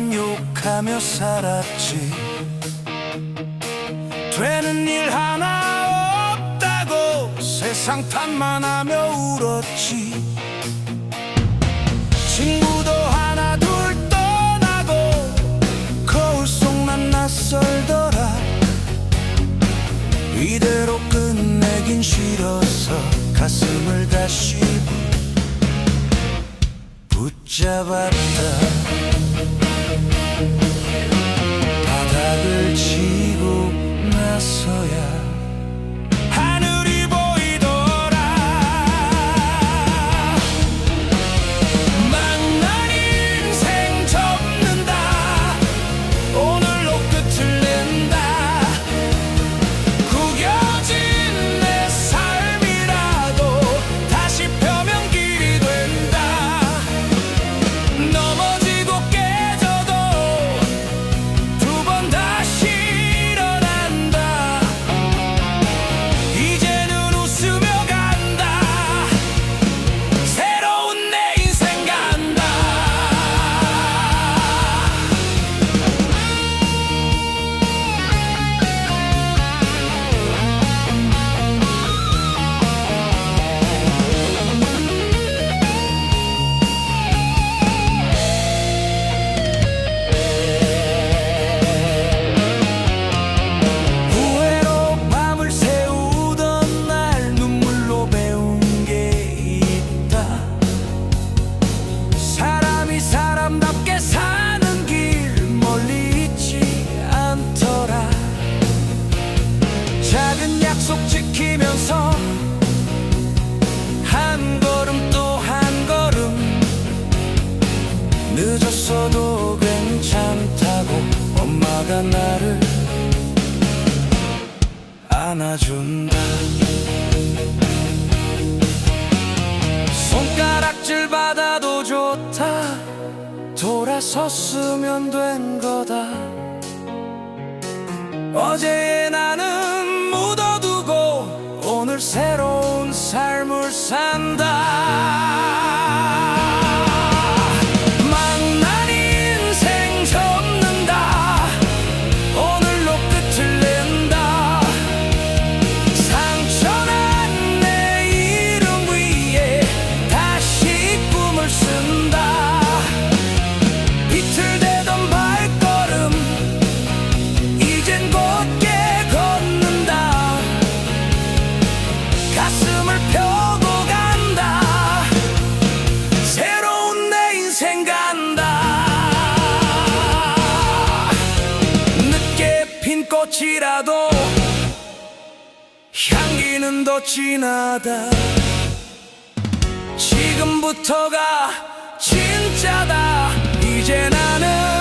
기억하며 살았지. 되는 일 하나 없다고 세상 탓만 하며 울었지. 친구도 하나 둘 떠나고 거울 속난 낯설더라. 이대로 끝내긴 싫어서 가슴을 다시 붙잡았 작은 약속 지키면서 한 걸음 또 한 걸음 늦었어도 괜찮다고 엄마가 나를 안아준다. 손가락질 받아도 좋다. 돌아섰으면 된 거다. 어제의 나는 새로운 삶을 산다 꽃이라도 향기는 더 진하다. 지금부터가 진짜다. 이제 나는